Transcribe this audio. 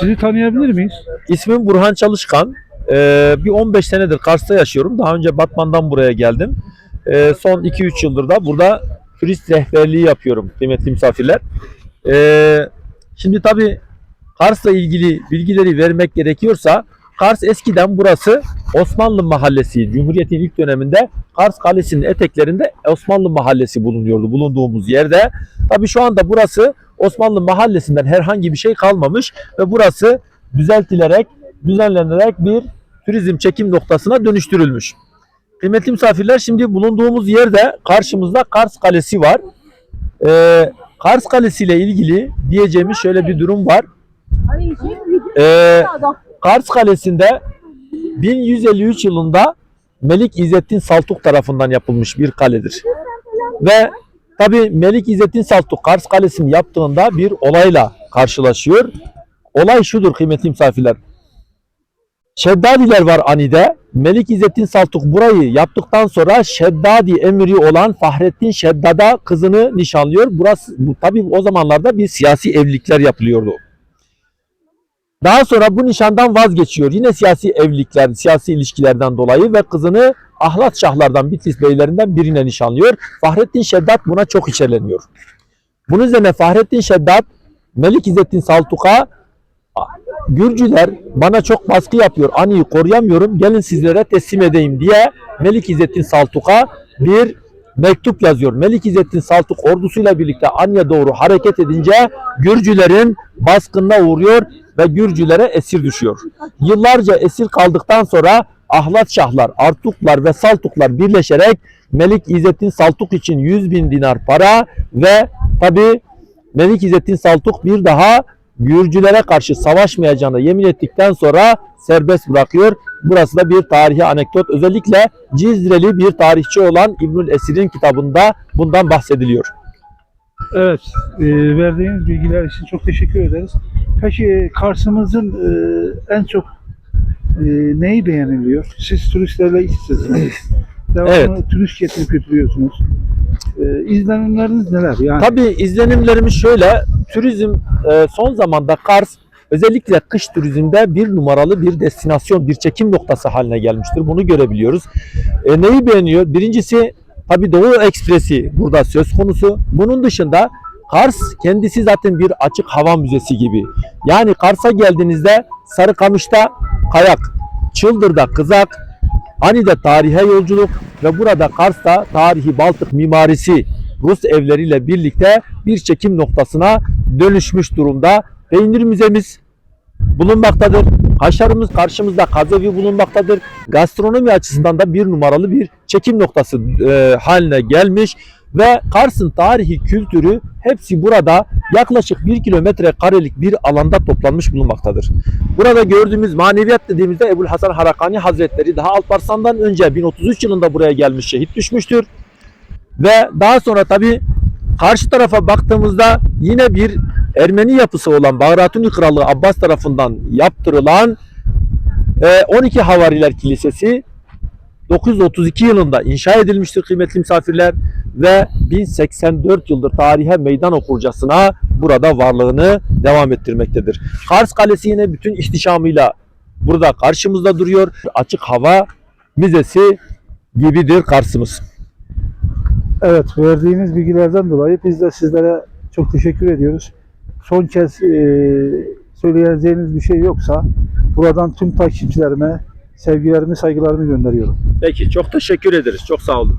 Sizi tanıyabilir miyiz? İsmim Burhan Çalışkan. Ee, bir 15 senedir Kars'ta yaşıyorum. Daha önce Batman'dan buraya geldim. Ee, son 2-3 yıldır da burada turist rehberliği yapıyorum kıymetli misafirler. Ee, şimdi tabii Kars'la ilgili bilgileri vermek gerekiyorsa Kars eskiden burası Osmanlı Mahallesi. Cumhuriyet'in ilk döneminde Kars Kalesi'nin eteklerinde Osmanlı Mahallesi bulunuyordu bulunduğumuz yerde. Tabii şu anda burası Osmanlı Mahallesi'nden herhangi bir şey kalmamış ve burası düzeltilerek, düzenlenerek bir turizm çekim noktasına dönüştürülmüş. Kıymetli misafirler şimdi bulunduğumuz yerde karşımızda Kars Kalesi var. Ee, Kars Kalesi ile ilgili diyeceğimiz şöyle bir durum var. Ee, Kars Kalesi'nde 1153 yılında Melik İzzettin Saltuk tarafından yapılmış bir kaledir. Ve tabi Melik İzzettin Saltuk Kars Kalesi'ni yaptığında bir olayla karşılaşıyor. Olay şudur kıymetli misafirler. Şeddadiler var Ani'de. Melik İzzettin Saltuk burayı yaptıktan sonra Şeddadi emiri olan Fahrettin Şeddad'a kızını nişanlıyor. Burası bu, tabii o zamanlarda bir siyasi evlilikler yapılıyordu. Daha sonra bu nişandan vazgeçiyor. Yine siyasi evlilikler, siyasi ilişkilerden dolayı ve kızını Ahlat Şahlardan, Bitlis beylerinden birine nişanlıyor. Fahrettin Şeddat buna çok içerleniyor. Bunun üzerine Fahrettin Şeddat, Melik İzzettin Saltuk'a Gürcüler bana çok baskı yapıyor, Ani'yi koruyamıyorum, gelin sizlere teslim edeyim diye Melik İzzettin Saltuk'a bir mektup yazıyor. Melik İzzettin Saltuk ordusuyla birlikte Ani'ye doğru hareket edince Gürcülerin baskınına uğruyor ve Gürcülere esir düşüyor. Yıllarca esir kaldıktan sonra Ahlat Şahlar, Artuklar ve Saltuklar birleşerek Melik İzzettin Saltuk için 100 bin dinar para ve tabi Melik İzzettin Saltuk bir daha Gürcülere karşı savaşmayacağına yemin ettikten sonra serbest bırakıyor. Burası da bir tarihi anekdot. Özellikle Cizreli bir tarihçi olan İbnül Esir'in kitabında bundan bahsediliyor. Evet, e, verdiğiniz bilgiler için çok teşekkür ederiz. Peki Kars'ımızın e, en çok e, neyi beğeniliyor? Siz turistlerle iç içesiniz. Devamlı Evet. turist getirip götürüyorsunuz. E, izlenimleriniz neler? Yani Tabii izlenimlerimiz şöyle. Turizm e, son zamanda Kars özellikle kış turizmde bir numaralı bir destinasyon, bir çekim noktası haline gelmiştir. Bunu görebiliyoruz. E, neyi beğeniyor? Birincisi tabii Doğu Ekspresi burada söz konusu. Bunun dışında Kars kendisi zaten bir açık hava müzesi gibi. Yani Kars'a geldiğinizde Sarıkamış'ta kayak, Çıldır'da kızak, Ani'de tarihe yolculuk ve burada Kars'ta tarihi Baltık mimarisi Rus evleriyle birlikte bir çekim noktasına dönüşmüş durumda. Peynir müzemiz bulunmaktadır. Kaşarımız karşımızda kazevi bulunmaktadır. Gastronomi açısından da bir numaralı bir çekim noktası e, haline gelmiş ve Kars'ın tarihi kültürü hepsi burada yaklaşık bir kilometre karelik bir alanda toplanmış bulunmaktadır. Burada gördüğümüz maneviyat dediğimizde Ebu'l Hasan Harakani Hazretleri daha Alparslan'dan önce 1033 yılında buraya gelmiş şehit düşmüştür. Ve daha sonra tabi karşı tarafa baktığımızda yine bir Ermeni yapısı olan Bağratuni Kralı Abbas tarafından yaptırılan e, 12 Havariler Kilisesi 932 yılında inşa edilmiştir kıymetli misafirler ve 1084 yıldır tarihe meydan okurcasına burada varlığını devam ettirmektedir. Kars Kalesi yine bütün ihtişamıyla burada karşımızda duruyor. Açık hava müzesi gibidir Kars'ımız. evet verdiğiniz bilgilerden dolayı biz de sizlere çok teşekkür ediyoruz. Son kez e, söyleyeceğiniz bir şey yoksa buradan tüm takipçilerime sevgilerimi, saygılarımı gönderiyorum. Peki çok teşekkür ederiz. Çok sağ olun.